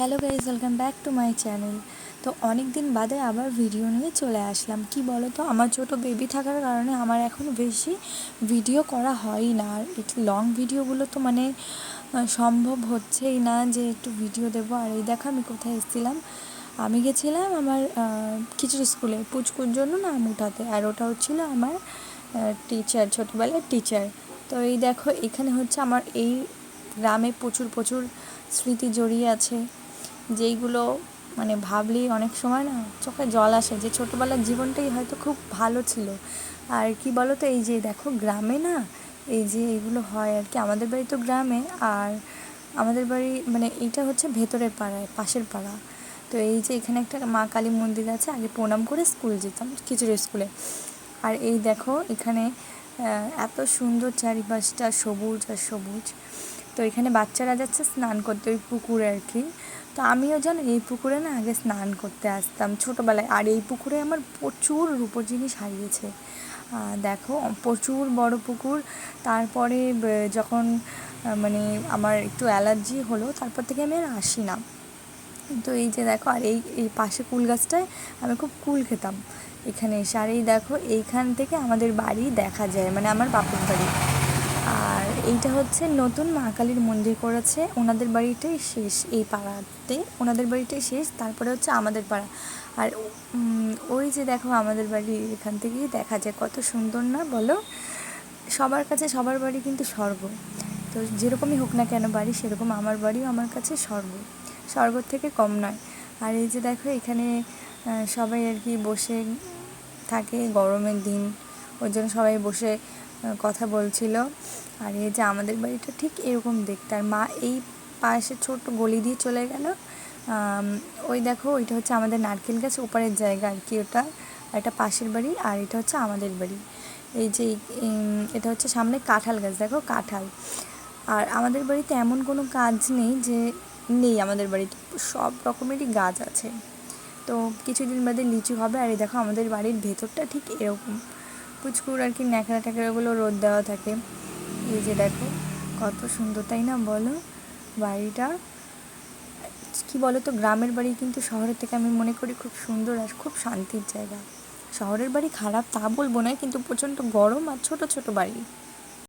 Hello guys welcome back to my channel. তো অনেক দিন বাদে আবার ভিডিও নিয়ে চলে আসলাম। কি বলো তো আমার ছোটো বেবি থাকার কারণে আমার এখন বেশি ভিডিও করা হয়ই না। আর একটু লং ভিডিওগুলো তো মানে সম্ভব হচ্ছেই না যে একটু ভিডিও দেবো। আর এই দেখো আমি কোথায় এসেছিলাম। আমি গেছিলাম আমার খিচুড়ি স্কুলে পুচকুর জন্য না উঠাতে আর ওটা হচ্ছিল আমার টিচার ছোটোবেলার টিচার তো এই দেখো, এখানে হচ্ছে আমার এই গ্রামে প্রচুর প্রচুর স্মৃতি জড়িয়ে আছে। যেইগুলো মানে ভাবলেই অনেক সময় না চোখে জল আসে, যে ছোটোবেলার জীবনটাই হয়তো খুব ভালো ছিল। আর কি বলো তো এই যে দেখো গ্রামে না এই যে এইগুলো হয় আর কি, আমাদের বাড়ি তো গ্রামে আর আমাদের বাড়ি মানে এইটা হচ্ছে ভেতরের পাড়ায়, পাশের পাড়া। তো এই যে এখানে একটা মা কালী মন্দির আছে, আগে প্রণাম করে স্কুল যেতাম খিচুড়ি স্কুলে। আর এই দেখো এখানে এত সুন্দর চারিপাশটা সবুজ আর সবুজ। তো এখানে বাচ্চারা যাচ্ছে স্নান করতে ওই পুকুরে আর কি। তো আমিও জানো এই পুকুরে না আগে স্নান করতে আসতাম ছোটোবেলায়। আর এই পুকুরে আমার প্রচুর রূপোর জিনিস হারিয়েছে। দেখো, প্রচুর বড় পুকুর। তারপরে যখন মানে আমার একটু অ্যালার্জি হলো, তারপর থেকে আমি আর আসি না। তো এই যে দেখো, আর এই এই পাশে কুল গাছটায় আমি খুব কুল খেতাম। এখানে এসে, আর এই দেখো, এইখান থেকে আমাদের বাড়ি দেখা যায় মানে আমার বাপের বাড়ি। এইটা হচ্ছে নতুন মা কালীর মন্দির করেছে। ওনাদের বাড়িটাই শেষ এই পাড়াতে। ওনাদের বাড়িটাই শেষ, তারপরে হচ্ছে আমাদের পাড়া। আর ওই যে দেখো আমাদের বাড়ি এখান থেকেই দেখা যায়। কত সুন্দর না বলো? সবার কাছে সবার বাড়ি কিন্তু স্বর্গ। তো যেরকমই হোক না কেন বাড়ি, সেরকম আমার বাড়িও আমার কাছে স্বর্গ। স্বর্গর থেকে কম নয়। আর এই যে দেখো এখানে সবাই আর কি বসে থাকে গরমের দিন। ওই জন্য সবাই বসে কথা বলছিল। আর এই যে আমাদের বাড়িটা ঠিক এরকম দেখতে। আর মা এই পাশে ছোট্ট গলি দিয়ে চলে গেল। ওই দেখো, ওইটা হচ্ছে আমাদের নারকেল গাছ, ওপারের জায়গা আর কি ওটা। এটা পাশের বাড়ি, আর এটা হচ্ছে আমাদের বাড়ি। এই যে এটা হচ্ছে সামনে কাঁঠাল গাছ, দেখো কাঁঠাল। আর আমাদের বাড়িতে এমন কোনো কাজ নেই যে, নেই আমাদের বাড়িতে। সব রকমেরই গাছ আছে। তো কিছুদিন বাদে লিচু হবে। আর এই দেখো আমাদের বাড়ির ভেতরটা ঠিক এরকম। পুচকুর আর কি ন্যাকড়া ট্যাকড়াগুলো রোদ দেওয়া থাকে। এই যে দেখো, কত সুন্দর, তাই না? বলো বাড়িটা। কি বলো তো গ্রামের বাড়ি কিন্তু শহরের থেকে আমি মনে করি খুব সুন্দর আর খুব শান্তির জায়গা। শহরের বাড়ি খারাপ তা বলব না, কিন্তু প্রচণ্ড গরম আর ছোট ছোট বাড়ি।